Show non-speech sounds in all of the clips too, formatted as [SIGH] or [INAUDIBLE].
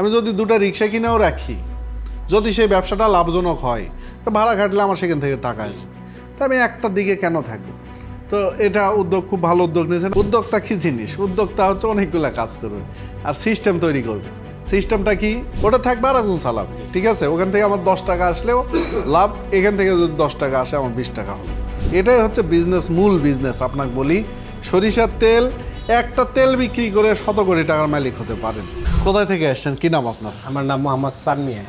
আমি যদি দুটো রিক্সা কিনেও রাখি, যদি সেই ব্যবসাটা লাভজনক হয়, তো ভাড়া খাটলে আমার সেখান থেকে টাকা আসে তা আমি একটার দিকে কেন থাকব? তো এটা উদ্যোগ খুব ভালো উদ্যোগ নিয়েছেন। উদ্যোক্তা কী জিনিস? উদ্যোক্তা হচ্ছে অনেকগুলো কাজ করবে আর সিস্টেম তৈরি করবে। সিস্টেমটা কি? ওটা থাকবে আর একজন চালাবে, ঠিক আছে? ওখান থেকে আমার দশ টাকা আসলেও লাভ, এখান থেকে যদি দশ টাকা আসে, আমার বিশ টাকা হলো এটাই হচ্ছে বিজনেস মূল বিজনেস আপনাকে বলি। সরিষার তেল একটা তেল বিক্রি করে শত কোটি টাকার মালিক হতে পারেন। কোথায় থেকে আসছেন? কি নাম আপনার? আমার নাম মোহাম্মদ সানমিয়া।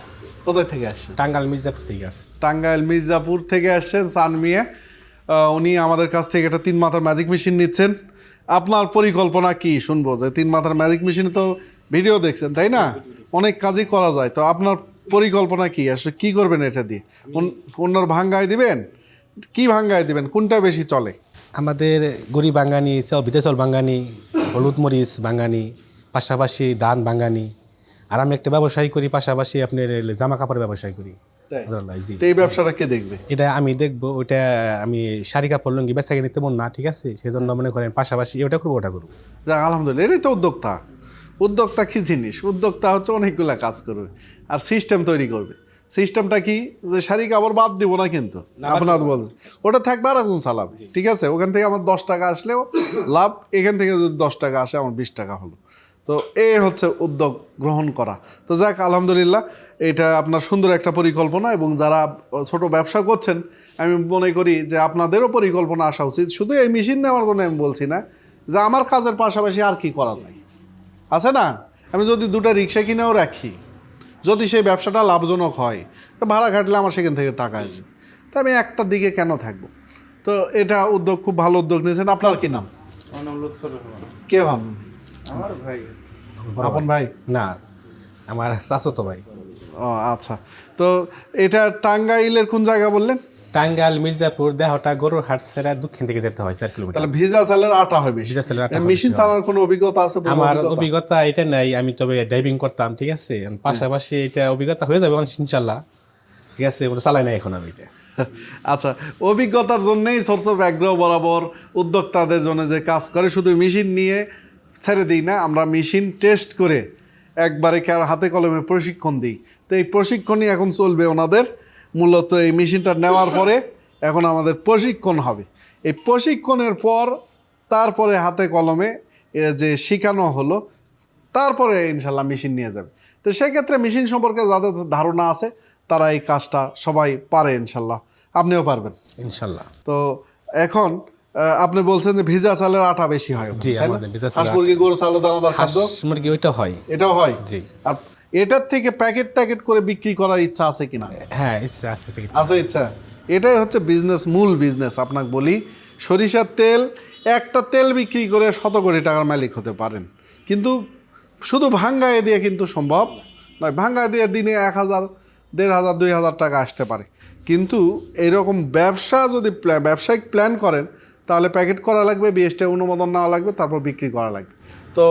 কোথায় থেকে আসছেন? টাঙ্গাইল মির্জাপুর থেকে আসছি। টাঙ্গাইল মির্জাপুর থেকে আসছেন সানমিয়া। উনি আমাদের কাছ থেকে একটা তিন মাথার ম্যাজিক মেশিন নিচ্ছেন। আপনার পরিকল্পনা কি? শুনব যে তিন মাথার ম্যাজিক মেশিনে তো ভিডিও দেখছেন তাই না? অনেক কাজই করা যায়। তো আপনার পরিকল্পনা কি? আসলে কি করবেন এটা দিয়ে? অন- অন্যর ভাঙ্গায় দিবেন? কি ভাঙ্গায় দিবেন? কোনটা বেশি চলে? আমাদের গড়ি বাঙ্গানি চাল ভিটে চাল বাঙ্গানি হলুদ মরিচ বাঙ্গানি পাশাপাশি ধান বাঙ্গানি আর আমি একটা ব্যবসায় করি পাশাপাশি আপনার জামা কাপড়ের ব্যবসায় করি। এই ব্যবসাটা কে দেখবে? এটা আমি দেখব ওটা আমি শাড়ি কাপড় লুঙ্গি বেচা কিনে তেমন না ঠিক আছে? সেই জন্য মনে করেন পাশাপাশি ওটা করব ওটা করব। আলহামদুলিল্লাহ এটাই তো উদ্যোক্তা। উদ্যোক্তা কি জিনিস? উদ্যোক্তা হচ্ছে অনেকগুলা কাজ করবে আর সিস্টেম তৈরি করবে। সিস্টেমটা কি? যে শাড়ি আবার বাদ দিব না কিন্তু। আপনার বলছে ওটা থাকবে আর একজন চালাবে ঠিক আছে? ওখান থেকে আমার দশ টাকা আসলেও লাভ। এখান থেকে যদি দশ টাকা আসে আমার বিশ টাকা হলো। তো এই হচ্ছে উদ্যোগ গ্রহণ করা। তো যাক আলহামদুলিল্লাহ এটা আপনার সুন্দর একটা পরিকল্পনা এবং যারা ছোট ব্যবসা করছেন আমি মনে করি যে আপনাদেরও পরিকল্পনা আসা উচিত। শুধু এই মেশিন নেওয়ার জন্য আমি বলছি না যে আমার কাজের পাশাপাশি আর কি করা যায়? আছে না? আমি যদি দুটো রিক্সা কিনেও রাখি যদি সেই ব্যবসাটা লাভজনক হয় তো ভাড়া ঘাটলে আমার সেখান থেকে টাকা আসবে। তো আমি একটা দিকে কেন থাকব? তো এটা উদ্যোগ খুব ভালো উদ্যোগ নিয়েছেন। আপনার কি নাম? কে হন? আমার ভাই। আপন ভাই? না আমার চাচতো ভাই। ও আচ্ছা। তো এটা টাঙ্গাইলের কোন জায়গা বললেন? টাঙ্গাল মির্জাপুর দেহটা গরুর হাট সেরা দক্ষিণ দিকে যেতে হয় চার কিলোমিটার। তাহলে ভিজা চালের আটা হয় বেশি। ভিজা চালের আটা মেশিন চালানোর কোনো অভিজ্ঞতা আছে আমার অভিজ্ঞতা? অভিজ্ঞতা এটা নাই আমি তবে ড্রাইভিং করতাম ঠিক আছে? পাশাপাশি এটা অভিজ্ঞতা হয়ে যাবে ইনশাল্লাহ। ঠিক আছে ওটা চালাই না এখন আমি এটা। [LAUGHS] আচ্ছা অভিজ্ঞতার জন্যই সোর্স অফ অ্যাগ্রো বরাবর উদ্যোক্তাদের জন্য যে কাজ করে শুধু মেশিন নিয়ে ছেড়ে দিই না আমরা মেশিন টেস্ট করে একবারে কার হাতে কলমে প্রশিক্ষণ দিই। তো এই প্রশিক্ষণই এখন চলবে ওনাদের। মূলত এই মেশিনটা নেওয়ার পরে এখন আমাদের প্রশিক্ষণ হবে। এই প্রশিক্ষণের পর তারপরে হাতে কলমে যে শেখানো হলো তারপরে ইনশাল্লাহ মেশিন নিয়ে যাবে। তো সেক্ষেত্রে মেশিন সম্পর্কে যাদের ধারণা আছে তারা এই কাজটা সবাই পারে ইনশাল্লাহ। আপনিও পারবেন। ইনশাল্লাহ। তো এখন আপনি বলছেন যে ভিজা চালের আটা বেশি হয়। জি, আমাদের ভিজা চালের হাঁস মুরগি গরু চালের দানাদার হাঁস খাদ্য? মুরগি ওইটা হয়। এটাও হয়? জি। আর এটার থেকে প্যাকেট ট্যাকেট করে বিক্রি করার ইচ্ছা আছে কিনা? হ্যাঁ ইচ্ছা আছে আছে ইচ্ছা? এটাই হচ্ছে বিজনেস মূল বিজনেস আপনাকে বলি। সরিষার তেল একটা তেল বিক্রি করে শত কোটি টাকার মালিক হতে পারেন। কিন্তু শুধু ভাঙ্গায় দিয়ে কিন্তু সম্ভব নয়। ভাঙ্গায় দিয়ে দিনে এক হাজার দেড় হাজার দুই হাজার টাকা আসতে পারে। কিন্তু এইরকম ব্যবসা যদি ব্যবসায়িক প্ল্যান করেন তাহলে প্যাকেট করা লাগবে বিএসটি অনুমোদন নেওয়া লাগবে তারপর বিক্রি করা লাগবে। তো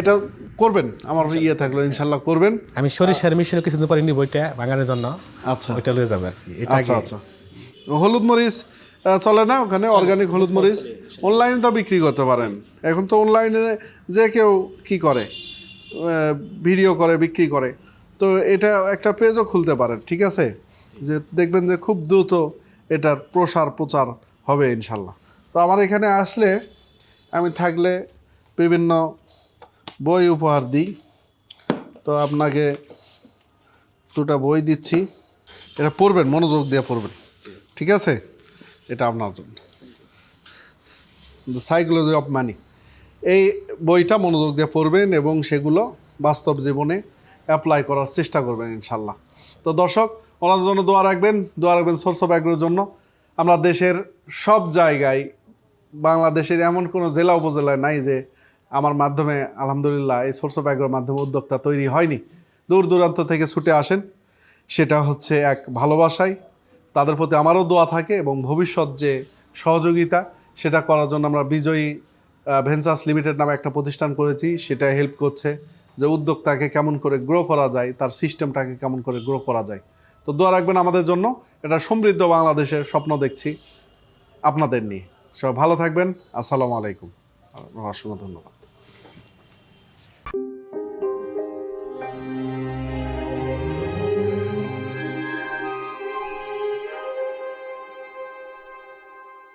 এটা করবেন আমার ইয়ে থাকল ইনশাল্লাহ করবেন। আমি সরিষার মিশনে কিছু দিন পরে নিব ওইটা বাঙালির জন্য। আচ্ছা। ওইটা লয়ে যাবে আর কি। এটা আচ্ছা আচ্ছা। হলুদ মরিচ চলে না ওখানে? অর্গানিক হলুদ মরিচ? অনলাইনে তো বিক্রি করতে পারেন। এখন তো অনলাইনে যে কেউ কি করে ভিডিও করে বিক্রি করে। তো এটা একটা পেজও খুলতে পারেন ঠিক আছে? যে দেখবেন যে খুব দ্রুত এটার প্রসার প্রচার হবে ইনশাল্লাহ। তো আমার এখানে আসলে আমি থাকলে বিভিন্ন বই উপহার দিই। তো আপনাকে দুটা বই দিচ্ছি। এটা পড়বেন, মনোযোগ দিয়ে পড়বেন। ঠিক আছে? এটা আপনার জন্য। দ্য সাইকোলজি অফ মানি এই বইটা মনোযোগ দিয়ে পড়বেন এবং সেগুলো বাস্তব জীবনে অ্যাপ্লাই করার চেষ্টা করবেন ইনশাল্লাহ। তো দর্শক, ওনাদের জন্য দোয়া রাখবেন। দোয়া রাখবেন সোর্স অফ জন্য। আমরা দেশের সব জায়গায় বাংলাদেশের এমন কোনো জেলা উপজেলায় নাই যে আমার মাধ্যমে, আলহামদুলিল্লাহ, এই সোর্স অফ অ্যাগ্রোর মাধ্যমে উদ্যোক্তা তৈরি হয়নি। দূর দূরান্ত থেকে ছুটে আসেন। সেটা হচ্ছে এক ভালোবাসাই তাদের প্রতি আমারও দোয়া থাকে এবং ভবিষ্যৎ যে সহযোগিতা, সেটা করার জন্য আমরা বিজয়ী ভেঞ্চার্স লিমিটেড নামে একটা প্রতিষ্ঠান করেছি। সেটা হেল্প করছে যে উদ্যোক্তাকে কেমন করে গ্রো করা যায়, তার সিস্টেমটাকে কেমন করে গ্রো করা যায়। তো দোয়া রাখবেন আমাদের জন্য। এটা সমৃদ্ধ বাংলাদেশের স্বপ্ন দেখছি। আপনাদের নিয়ে। সবাই ভালো থাকবেন। আসসালামু আলাইকুম। অসংখ্য ধন্যবাদ।